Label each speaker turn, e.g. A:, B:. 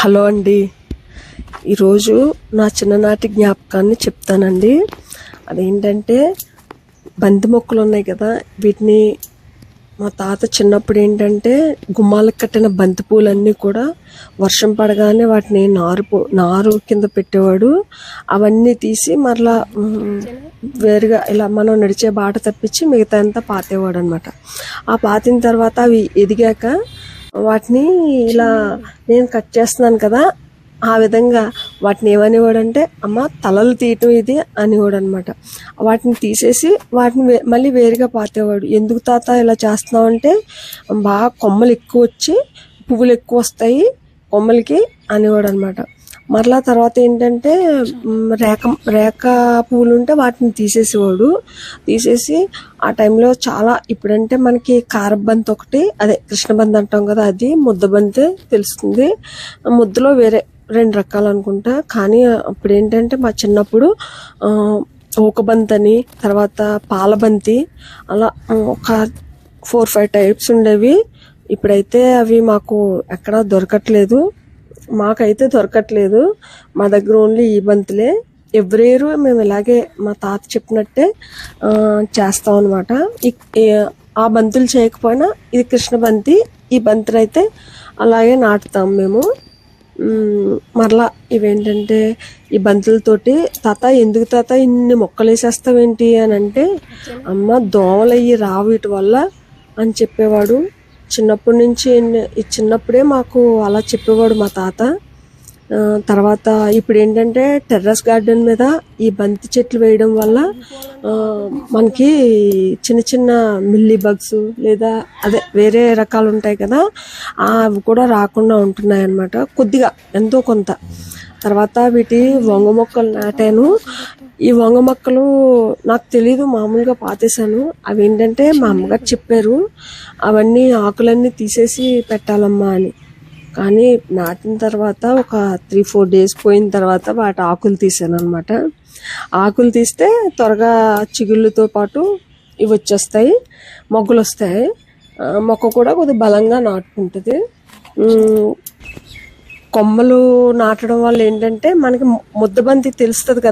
A: Hello అండి. ఈరోజు నా చిన్ననాటి జ్ఞాపకాన్ని చెప్తానండి. అదేంటంటే బంతి మొక్కలు ఉన్నాయి కదా వీటిని మా తాత చిన్నప్పుడు ఏంటంటే గుమ్మాలకు కట్టిన బంతి పూలన్నీ కూడా వర్షం పడగానే వాటిని నారు నారు కింద పెట్టేవాడు. అవన్నీ తీసి మరలా వేరుగా ఇలా మనం నడిచే బాట తప్పించి మిగతా అంతా పాతేవాడు అనమాట ఆ పాతిన తర్వాత అవి ఎదిగాక వాటిని ఇలా నేను కట్ చేస్తున్నాను కదా ఆ విధంగా వాటిని ఏమనేవాడు అంటే అమ్మ తలలు తీయటం ఇది అనేవాడు అనమాట వాటిని తీసేసి వాటిని మళ్ళీ వేరుగా పాతేవాడు. ఎందుకు తాత ఇలా చేస్తున్నావు అంటే బాగా కొమ్మలు ఎక్కువ వచ్చి పువ్వులు ఎక్కువ వస్తాయి కొమ్మలకి అనేవాడు అనమాట మరలా తర్వాత ఏంటంటే రేక రేఖ రేఖ పువ్వులు ఉంటే వాటిని తీసేసేవాడు. తీసేసి ఆ టైంలో చాలా ఇప్పుడంటే మనకి కారబంతి ఒకటి అదే కృష్ణబంతి అంటాం కదా అది ముద్దబంతి తెలుస్తుంది. ముద్దలో వేరే రెండు రకాలు అనుకుంటా. కానీ అప్పుడు ఏంటంటే మా చిన్నప్పుడు ఆ, ఊకబంతి అని తర్వాత పాలబంతి అలా ఒక ఫోర్ ఫైవ్ టైప్స్ ఉండేవి. ఇప్పుడైతే అవి మాకు ఎక్కడా దొరకట్లేదు. మాకైతే దొరకట్లేదు. మా దగ్గర ఓన్లీ ఈ బంతులే. ఎవ్రీ ఇయర్ మేము ఇలాగే మా తాత చెప్పినట్టే చేస్తాం అనమాట ఆ బంతులు చేయకపోయినా ఇది కృష్ణ బంతి ఈ బంతులు అయితే అలాగే నాటుతాం మేము. మరలా ఇవేంటంటే ఈ బంతులతోటి తాత ఎందుకు తాత ఇన్ని మొక్కలు వేసేస్తావేంటి అని అంటే అమ్మ దోమలు అయ్యి రావు వీటి వల్ల అని చెప్పేవాడు. చిన్నప్పటి నుంచి చిన్నప్పుడే మాకు అలా చెప్పేవాడు మా తాత. తర్వాత ఇప్పుడు ఏంటంటే టెర్రస్ గార్డెన్ మీద ఈ బంతి చెట్లు వేయడం వల్ల మనకి చిన్న చిన్న మిల్లీ బగ్స్ లేదా అదే వేరే రకాలు ఉంటాయి కదా ఆ, అవి కూడా రాకుండా ఉంటున్నాయి అన్నమాట కొద్దిగా ఎంతో కొంత. తర్వాత వీటి వంగ మొక్కలు నాటాను. ఈ వంగ మొక్కలు నాకు తెలీదు మామూలుగా పాతేశాను. అవి ఏంటంటే మా అమ్మగారు చెప్పారు అవన్నీ ఆకులన్నీ తీసేసి పెట్టాలమ్మా అని. కానీ నాటిన తర్వాత ఒక త్రీ ఫోర్ డేస్ పోయిన తర్వాత వాటి ఆకులు తీసాను అనమాట ఆకులు తీస్తే త్వరగా చిగుళ్ళతో పాటు ఇవి వచ్చేస్తాయి మొగ్గలు వస్తాయి మొక్క కూడా కొద్దిగా బలంగా నాటుకుంటుంది. కొమ్మలు నాటడం వల్ల ఏంటంటే మనకి ముద్దబంతి తెలుస్తుంది కదా